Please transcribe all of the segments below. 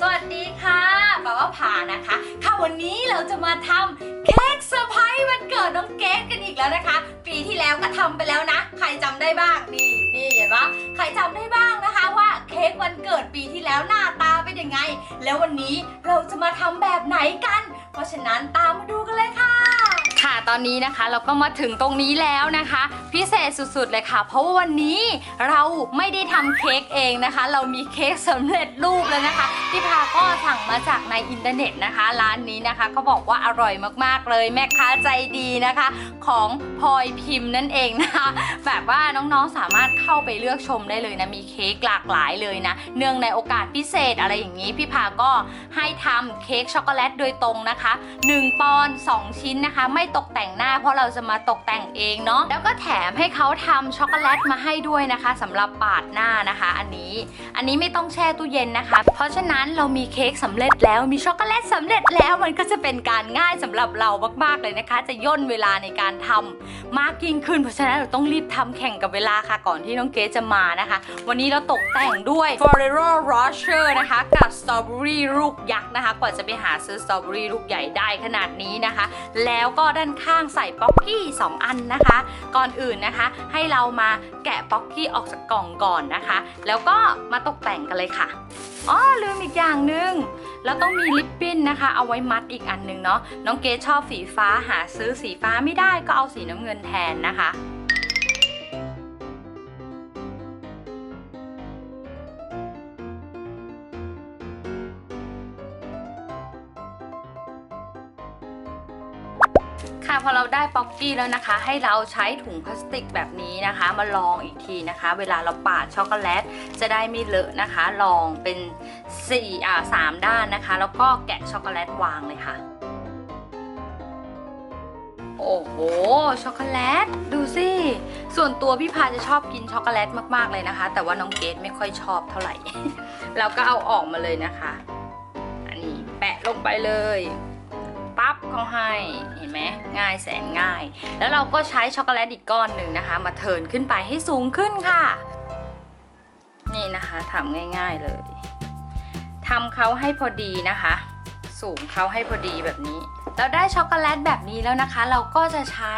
สวัสดีค่ะป้าว่าผานะคะ ค่ะวันนี้เราจะมาทำเค้กเซอร์ไพรส์วันเกิดน้องเกดกันอีกแล้วนะคะ ปีที่แล้วก็ทำไปแล้วนะ ใครจำได้บ้างนี่นี่เห็นปะใครจำได้บ้างนะคะว่าเค้กวันเกิดปีที่แล้วหน้าตาเป็นยังไง แล้ววันนี้เราจะมาทำแบบไหนกัน เพราะฉะนั้นตามมาดูกันเลยค่ะค่ะ ตอนนี้นะคะ เราก็มาถึงตรงนี้แล้วนะคะ พิเศษสุดๆเลยค่ะ เพราะว่าวันนี้เราไม่ได้ทำเค้กเองนะคะ เรามีเค้กสำเร็จรูปแล้วนะคะที่พาก็สั่งมาจากในอินเทอร์เน็ตนะคะ ร้านนี้นะคะก็บอกว่าอร่อยมากๆเลยแม่ค้าใจดีนะคะ ของพลอยพิมพ์นั่นเองนะคะแบบว่าน้องๆสามารถเข้าไปเลือกชมได้เลยนะมีเค้กหลากหลายเลยนะ เนื่องในโอกาสพิเศษอะไรอย่างนี้พี่พาก็ให้ทำเค้กช็อกโกแลตโดยตรงนะคะ 1 ปอนด์2ชิ้นนะคะ ไม่ตกแต่งหน้า เพราะเราจะมาตกแต่งเองเนาะแล้วก็แถมให้เขาทำช็อกโกแลตมาให้ด้วยนะคะสำหรับปาดหน้านะคะ อันนี้อันนี้ไม่ต้องแช่ตู้เย็นนะคะ เพราะฉะนั้นเรามีเค้กสำเร็จแล้วมีช็อกโกแลตสำเร็จแล้วมันก็จะเป็นการง่ายสำหรับเรามากๆเลยนะคะ จะย่นเวลาในการทำมากยิ่งขึ้น เพราะฉะนั้นเราต้องรีบทำแข่งกับเวลาค่ะ ก่อนที่น้องเกจะมานะคะ วันนี้เราตกแต่งด้วย Ferrero Rocher นะคะกับสตรอเบอรี่ลูกยักษ์นะคะกว่าจะไปหาซื้อสตรอเบอรี่ลูกใหญ่ได้ขนาดนี้นะคะ แล้วก็ด้านข้างใส่ป๊อกกี้ 2 อันนะคะ ก่อนอื่นนะคะ ให้เรามาแกะป๊อกกี้ออกจากกล่องก่อนนะคะ แล้วก็มาตกแต่งกันเลยค่ะอ๋อลืมอีกอย่างหนึ่งแล้วต้องมีลิปปิ้นนะคะ เอาไว้มัดอีกอันหนึงเนาะน้องเกดชอบสีฟ้าหาซื้อสีฟ้าไม่ได้ก็เอาสีน้ำเงินแทนนะคะ อเราได้ป๊อกกี้แล้วนะคะ ให้เราใช้ถุงพลาสติกแบบนี้นะคะ มาลองอีกทีนะคะ เวลาเราปาดช็อกโกแลตจะได้ไม่เลอะนะคะ ลองเป็น4อ่า3ด้านนะคะ แล้วก็แกะช็อกโกแลตวางเลยค่ะ โอ้โหช็อกโกแลตดูสิส่วนตัวพี่พาจะชอบกินช็อกโกแลตมากๆเลยนะคะ แต่ว่าน้องเกดไม่ค่อยชอบเท่าไหร่เราก็เอาออกมาเลยนะคะอันนี้แปะลงไปเลย ปั๊บเขาให้เห็นไหมง่ายแสนง่าย แล้วเราก็ใช้ช็อกโกแลตอีกก้อนหนึ่งนะคะ มาเทิร์นขึ้นไปให้สูงขึ้นค่ะ นี่นะคะทำง่าย ๆเลยทำเขาให้พอดีนะคะ สูงเขาให้พอดีแบบนี้เราได้ช็อกโกแลตแบบนี้แล้วนะคะ เราก็จะใช้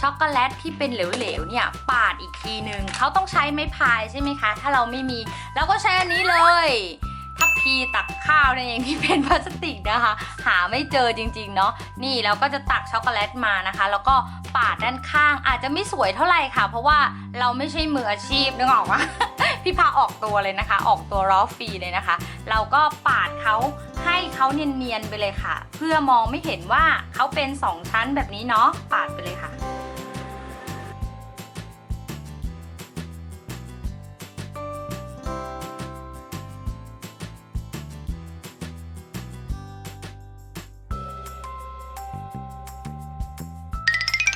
ช็อกโกแลตที่เป็นเหลวๆเนี่ยปาดอีกทีหนึ่งเขาต้องใช้ไม้พายใช่ไหมคะ ถ้าเราไม่มีเราก็ใช้อันนี้เลย ทัพพีตักข้าวนั่นเองที่เป็นพลาสติกนะคะ หาไม่เจอจริงๆเนาะนี่เราก็จะตักช็อกโกแลตมานะคะ แล้วก็ปาดด้านข้างอาจจะไม่สวยเท่าไหร่ค่ะ เพราะว่าเราไม่ใช่มืออาชีพนึกออกปะพี่พาออกตัวเลยนะคะ ออกตัวรอฟฟรีเลยนะคะ เราก็ปาดเขาให้เขาเนียนๆไปเลยค่ะ เพื่อมองไม่เห็นว่าเขาเป็น 2 ชั้นแบบนี้เนาะปาดไปเลยค่ะ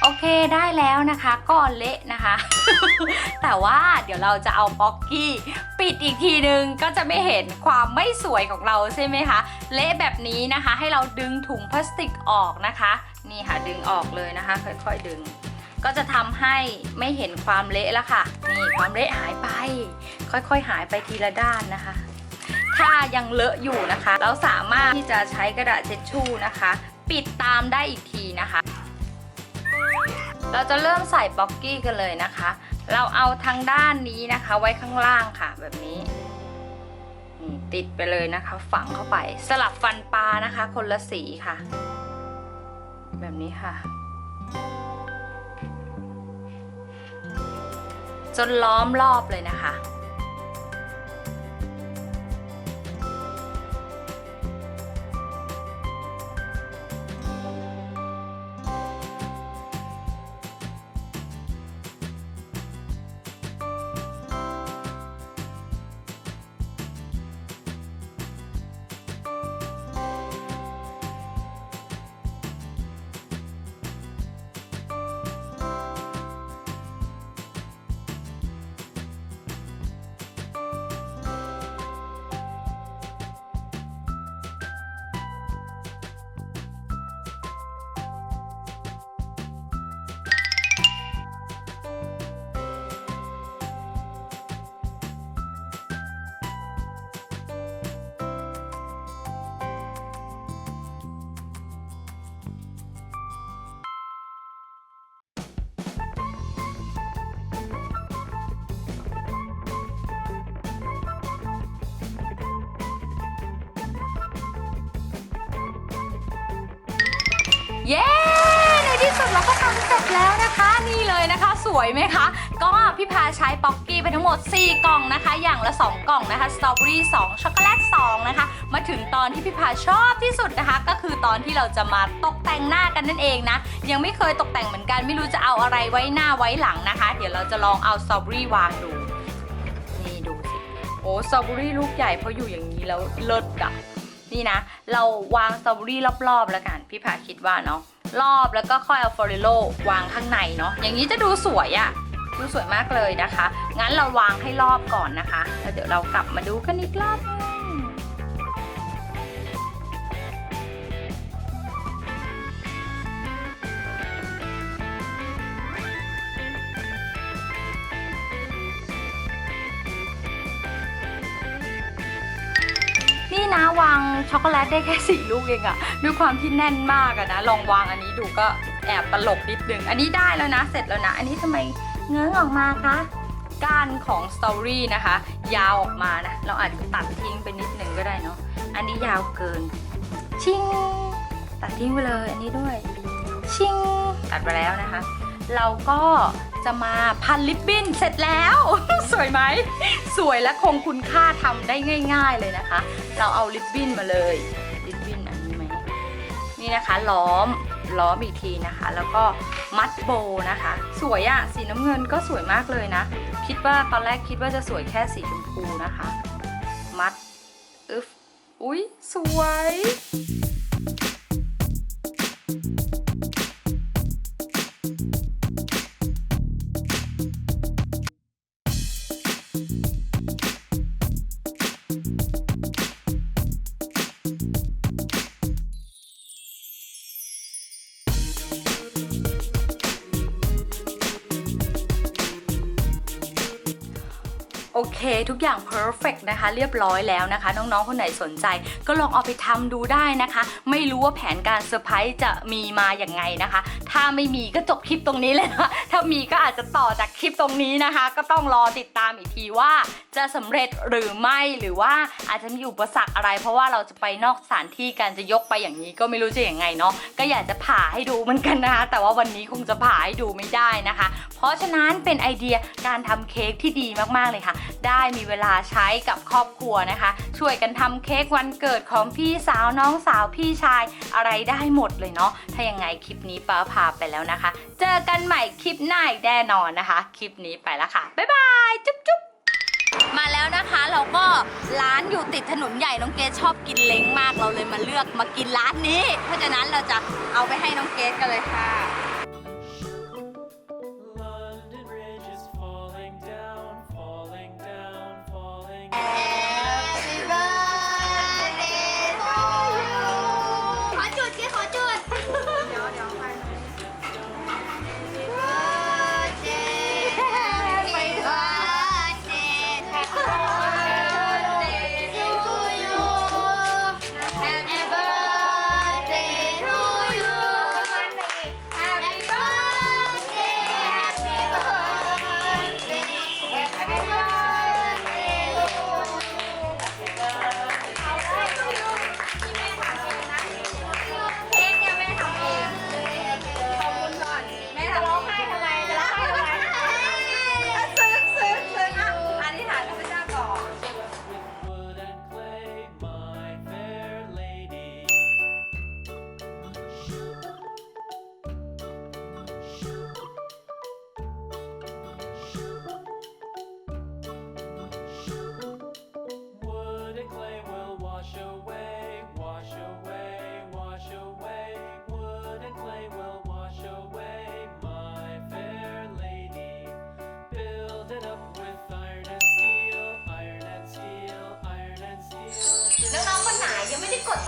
โอเคได้แล้วนะคะก็เละนะคะ แต่ว่าเดี๋ยวเราจะเอาป๊อกกี้ปิดอีกทีนึงก็จะไม่เห็นความไม่สวยของเราใช่ไหมคะ เละแบบนี้นะคะ ให้เราดึงถุงพลาสติกออกนะคะ นี่ค่ะดึงออกเลยนะคะ ค่อยๆดึง ก็จะทำให้ไม่เห็นความเละแล้วค่ะ นี่ความเละหายไป ค่อยๆหายไปทีละด้านนะคะ ถ้ายังเลอะอยู่นะคะ เราสามารถที่จะใช้กระดาษเช็ดชู่นะคะ ปิดตามได้อีกทีนะคะ เราจะเริ่มใส่บ็อกกี้กันเลยนะคะ เราเอาทางด้านนี้นะคะ ไว้ข้างล่างค่ะแบบนี้ติดไปเลยนะคะ ฝังเข้าไป สลับฟันปลานะคะ คนละสีค่ะ แบบนี้ค่ะ จนล้อมรอบเลยนะคะ เย้ ในที่สุดเราก็ทำเสร็จแล้วนะคะ นี่เลยนะคะ สวยไหมคะ ก็พี่พาใช้ป๊อกกี้ไปทั้งหมด 4 กล่องนะคะ อย่างละ 2 กล่องนะคะ สตรอเบอรี่ 2 ช็อกโกแลต 2 นะคะ มาถึงตอนที่พี่พาชอบที่สุดนะคะ ก็คือตอนที่เราจะมาตกแต่งหน้ากันนั่นเองนะ ยังไม่เคยตกแต่งเหมือนกัน ไม่รู้จะเอาอะไรไว้หน้าไว้หลังนะคะ เดี๋ยวเราจะลองเอาสตรอเบอรี่วางดู นี่ดูสิ โอ้ สตรอเบอรี่ลูกใหญ่เพราะอยู่อย่างนี้แล้วเลิศอะ นี่นะ เราวางสตรอเบอรี่รอบๆแล้วกัน พี่พาคิดว่าเนาะรอบแล้วก็ค่อยเอาฟอริโลวางข้างในเนาะอย่างนี้จะดูสวยอะดูสวยมากเลยนะคะ งั้นเราวางให้รอบก่อนนะคะแล้วเดี๋ยวเรากลับมาดูกันอีกรอบนึง ช็อกโกแลตได้แค่สี่ลูกเองอะด้วยความที่แน่นมากอะนะ ลองวางอันนี้ดูก็แอบตลกนิดนึง อันนี้ได้แล้วนะ เสร็จแล้วนะ อันนี้ทำไมเงื้องออกมาคะ ก้านของสตอรี่นะคะ ยาวออกมานะ เราอาจจะตัดทิ้งไปนิดนึงก็ได้เนาะ อันนี้ยาวเกิน ชิง ตัดทิ้งไปเลย อันนี้ด้วย ชิง ตัดไปแล้วนะคะ เราก็จะมาพันลิปบิ้นเสร็จแล้ว สวยไหม สวยและคงคุณค่าทำได้ง่าย ๆเลยนะคะ เราเอาลิปบิ้นมาเลยลิปบิ้นอันนี้ไหมนี่นะคะล้อมล้อมอีกทีนะคะ แล้วก็มัดโบนะคะ สวยอะสีน้ำเงินก็สวยมากเลยนะ คิดว่าตอนแรกคิดว่าจะสวยแค่สีชมพูนะคะ มัดอึฟอุ๊ย สวย เคทุกอย่าง perfect นะคะ เรียบร้อยแล้วนะคะ น้องๆ คนไหนสนใจ ก็ลองเอาไปทำดูได้นะคะ ไม่รู้ว่าแผนการเซอร์ไพรส์จะมีมาอย่างไงนะคะ ถ้าไม่มีก็จบคลิปตรงนี้เลยนะถ้ามีก็อาจจะต่อจากคลิปตรงนี้นะคะ ก็ต้องรอติดตามอีกทีว่า จะสำเร็จหรือไม่หรือว่าอาจจะมีอุปสรรคอะไร เพราะว่าเราจะไปนอกสถานที่กันจะยกไปอย่างนี้ก็ไม่รู้จะอย่างไงเนาะก็อยากจะผ่าให้ดูเหมือนกันนะคะ แต่ว่าวันนี้คงจะผ่าให้ดูไม่ได้นะคะ เพราะฉะนั้นเป็นไอเดียการทำเค้กที่ดีมากๆเลยค่ะได้มีเวลาใช้กับครอบครัวนะคะ ช่วยกันทำเค้กวันเกิดของพี่สาวน้องสาวพี่ชายอะไรได้หมดเลยเนาะถ้ายังไงคลิปนี้ป้าพาไปแล้วนะคะ เจอกันใหม่คลิปหน้าอีกแน่นอนนะคะ คลิปนี้ไปแล้วค่ะบ๊ายบายจุ๊บจุ๊บมาแล้วนะคะ เราก็ร้านอยู่ติดถนนใหญ่น้องเกดชอบกินเล้งมากเราเลยมาเลือกมากินร้านนี้ เพราะฉะนั้นเราจะเอาไปให้น้องเกดกันเลยค่ะ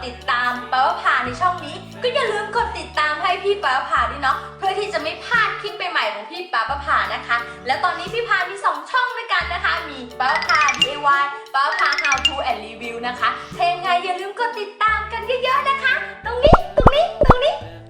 ติดตามป้าว่าพาในช่องนี้ ก็อย่าลืมกดติดตามให้พี่ป้าว่าพาด้วยเนาะเพื่อที่จะไม่พลาดคลิปใหม่ๆของพี่ป้าว่าพานะคะ และตอนนี้พี่พามีสองช่องด้วยกันนะคะ มีป้าว่าพา DIY ป้าว่าพา How to and Review นะคะถ้างไงอย่าลืมกดติดตามกันเยอะๆนะคะ ตรงนี้